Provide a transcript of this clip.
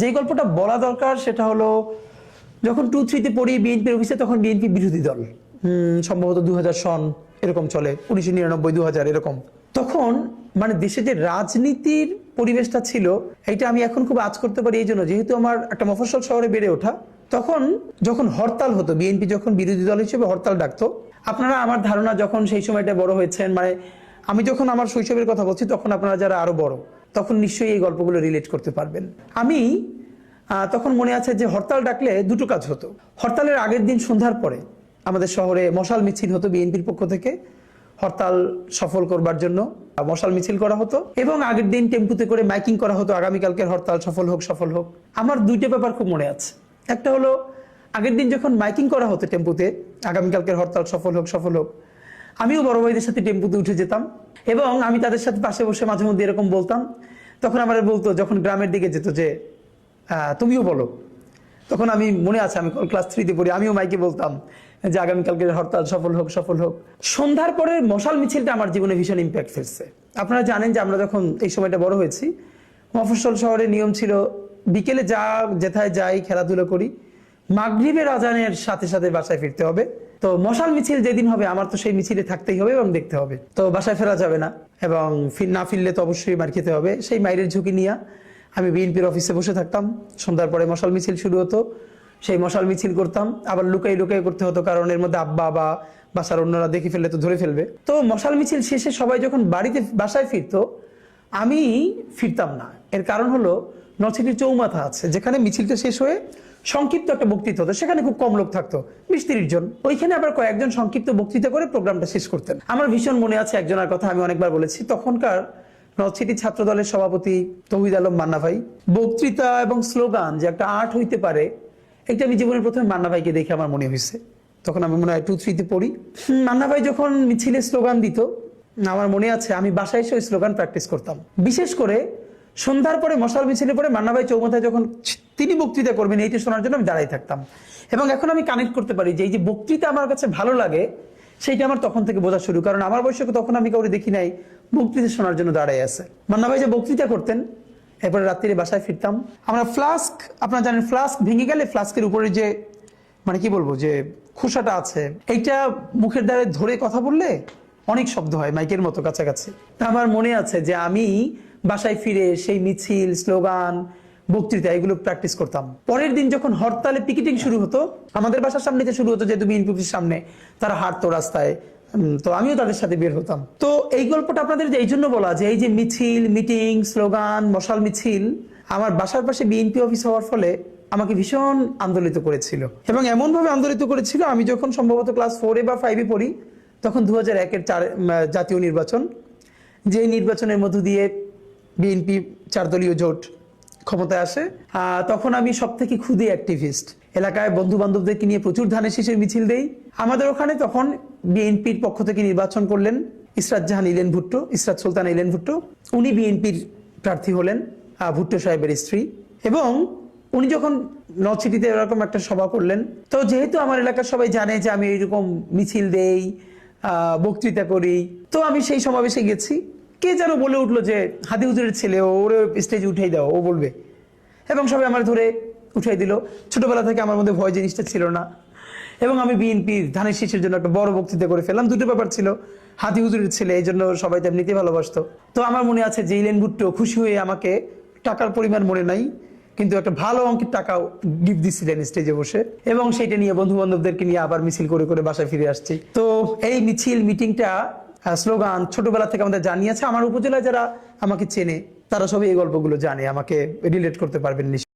যে গল্পটা বলা দরকার সেটা হলো, যখন টু থ্রিতে পড়ি বিএনপির অফিসে তখন বিএনপি বিরোধী দল। সম্ভবত দু হাজার সন, এরকম চলে। উনিশশো নিরানব্বই দু এরকম। তখন মানে দেশে যে রাজনীতির পরিবেশটা ছিল এটা আমি এখন খুব আজ করতে পারি এই জন্য যেহেতু আমার একটা মফস্বল শহরে বেড়ে ওঠা, তখন যখন হরতাল হতো বিএনপি যখন বিরোধী দল হিসেবে হরতাল ডাকতো, আপনারা আমার ধারণা যখন সেই সময়টা বড় হয়েছেন মানে আমি যখন আমার শৈশবের কথা বলছি, তখন আপনারা যারা আরও বড় তখন নিশ্চয়ই এই গল্পগুলো রিলেট করতে পারবেন। আমি তখন মনে আছে যে হরতাল ডাকলে দুটো কাজ হতো। হরতালের আগের দিন সন্ধ্যার পরে আমাদের শহরে মশাল মিছিল হতো বিএনপির পক্ষ থেকে। হরতাল সফল করবার জন্য মশাল মিছিল করা হতো এবং আগের দিন টেম্পুতে করে মাইকিং করা হতো, আগামীকালকের হরতাল সফল হোক সফল হোক। আমার দুইটা ব্যাপার খুব মনে আছে। একটা হলো, আগের দিন যখন মাইকিং করা হতো টেম্পুতে, আগামীকালকের হরতাল সফল হোক সফল হোক আমিও বড় ভাইদের সাথে টেম্পুতে উঠে যেতাম এবং আমি তাদের সাথে পাশে বসে মাঝে মধ্যে এরকম বলতাম। তখন আমার বলতো, যখন গ্রামের দিকে যেত যে তুমিও বলো। তখন আমি, মনে আছে, আমি ক্লাস থ্রিতে পড়ি, আমিও মাইকে বলতাম যে, আগামীকালকের হরতাল সফল হোক সফল হোক। সন্ধ্যার পরে মশাল মিছিলটা আমার জীবনে ভীষণ ইম্প্যাক্ট ফেলছে। আপনারা জানেন যে, আমরা যখন এই সময়টা বড় হয়েছি, মফস্বল শহরে নিয়ম ছিল, বিকেলে যা যেথায় যাই খেলাধুলো করি মাগরিবের আজানের সাথে সাথে বাসায় ফিরতে হবে। তো মশাল মিছিল যেদিন হবে, আমার তো সেই মিছিলে থাকতেই হবে এবং দেখতে হবে। তো বাসায় ফেরা যাবে না এবং না ফিরলে তো অবশ্যই মার খেতে হবে। সেই মাইরের ঝুঁকি নিয়ে আমি বিএনপির অফিসে বসে থাকতাম। সন্ধ্যার পরে মশাল মিছিল শুরু হতো। সেই মশাল মিছিল করতাম। আবার লুকাই লুকাই করতে হতো কারণ এর মধ্যে আব্বা বা বাসার অন্যরা দেখে ফেললে তো ধরে ফেলবে। তো মশাল মিছিল শেষে সবাই যখন বাড়িতে বাসায় ফিরতো, আমি ফিরতাম না। এর কারণ হলো নরসিটির চৌমাথা আছে। যেখানে মিছিলটা শেষ হয়ে সংক্ষিপ্ত একটা বক্তৃতা হতো, সেখানে খুব কম লোক থাকতো, বিশ তিরিশ জন। ওইখানে আবার কয়েকজন সংক্ষিপ্ত বক্তৃতা করে প্রোগ্রামটা শেষ করতেন। আমার ভীষণ মনে আছে একজনের কথা আমি অনেকবার বলেছি, তখনকার নর্থ ছাত্র দলের সভাপতি তহিদ আলম মান্না ভাই। বক্তৃতা এবং স্লোগান যে একটা আর্ট হইতে পারে, এটা আমি জীবনের প্রথমে মান্না ভাইকে দেখে আমার মনে হয়েছে তখন আমি মনে হয় টু থ্রিতে পড়ি। মান্না ভাই যখন মিছিলে স্লোগান দিত, আমার মনে আছে আমি বাসায় এসে ওই স্লোগান প্র্যাকটিস করতাম। বিশেষ করে সন্ধ্যার পরে মশাল মিছিলে পরে মান্না ভাই চৌমাথায় যখন তিনি বক্তৃতা করবেন, এইটা শোনার জন্য আমি দাঁড়াই থাকতাম। এবং এখন আমি কানেক্ট করতে পারি যে এই যে বক্তৃতা আমার কাছে ভালো লাগে, সেইটা আমার তখন থেকে বোঝা শুরু। কারণ আমার বয়সে তখন আমি কাউকে দেখি নাই, বক্তৃতা শোনার জন্য দাঁড়াই আছে। মান্না ভাই যে বক্তৃতা করতেন, এরপরে রাত্রিরে বাসায় ফিরতাম। আমরা ফ্লাস্ক আপনারা জানেন ফ্লাস্ক ভেঙে গেলে ফ্লাস্কের উপরে যে মানে কি বলব, যে খোসাটা আছে, এইটা মুখের দ্বারে ধরে কথা বললে অনেক শব্দ হয় মাইকের মতো কাছাকাছি। তা আমার মনে আছে যে আমি বাসায় ফিরে সেই মিছিল, স্লোগান, বক্তৃতা, এগুলো প্র্যাকটিস করতাম। পরের দিন যখন হরতালে পিকেটিং শুরু হতো, আমাদের বাসার সামনে যে শুরু হতো যেহেতু বিএনপি অফিসের সামনে, তারা হাঁটতো রাস্তায় তো আমিও তাদের সাথে বের হতাম। তো এই গল্পটা আপনাদের এই জন্য বলা যে এই যে মিছিল মিটিং স্লোগান, মশাল মিছিল, আমার বাসার পাশে বিএনপি অফিস হওয়ার ফলে আমাকে ভীষণ আন্দোলিত করেছিল। এবং এমন ভাবে আন্দোলিত করেছিল, আমি যখন সম্ভবত ক্লাস ফোরে বা ফাইভে পড়ি, তখন দু হাজার একের চার জাতীয় নির্বাচন, যে নির্বাচনের মধ্য দিয়ে বিএনপি চারদলীয় জোট ক্ষমতায় আসে। তখন আমি সব থেকে ক্ষুদে অ্যাক্টিভিস্ট এলাকায় বন্ধু বান্ধবদেরকে নিয়ে প্রচুর ধানের শীষের মিছিল দেই। আমাদের ওখানে তখন বিএনপির পক্ষ থেকে নির্বাচন করলেন ইসরাত জাহান ইলেন ভুট্টো, ইসরাত সুলতান ইলেন ভুট্টো। উনি বিএনপির প্রার্থী হলেন ভুট্টো সাহেবের স্ত্রী। এবং উনি যখন নর্থ সিটিতে এরকম একটা সভা করলেন, তো যেহেতু আমার এলাকার সবাই জানে যে আমি এইরকম মিছিল দেই বক্তৃতা করি, তো আমি সেই সমাবেশে গেছি। কে যেন বলে উঠল যে, হাদি হুজুরের ছেলে, ওরে স্টেজে উঠাই দাও। ও বলবে। এবং সবাই আমার ধরে উঠাই দিল। ছোটবেলা থেকে আমার মধ্যে ভয় জিনিসটা ছিল না। এবং আমি বিএনপির ধানের শীষের জন্য একটা বড় বক্তৃতা করে ফেললাম। দুটো ব্যাপার ছিল। হাতি হুজুরের ছেলে, এই জন্য সবাই তো এমনিতে ভালোবাসতো। তো আমার মনে আছে যে, ইলেন ভুট্টো খুশি হয়ে আমাকে টাকার পরিমাণ মনে নাই, কিন্তু একটা ভালো অঙ্কের টাকা গিফট দিচ্ছিলেন স্টেজে বসে। এবং সেটা নিয়ে বন্ধু বান্ধবদেরকে নিয়ে আবার মিছিল করে করে বাসায় ফিরে আসছি। তো এই মিছিল মিটিংটা স্লোগান ছোটবেলা থেকে আমাদের জানিয়েছে। আমার উপজেলায় যারা আমাকে চেনে, তারা সবই এই গল্পগুলো জানে, আমাকে রিলেট করতে পারবেন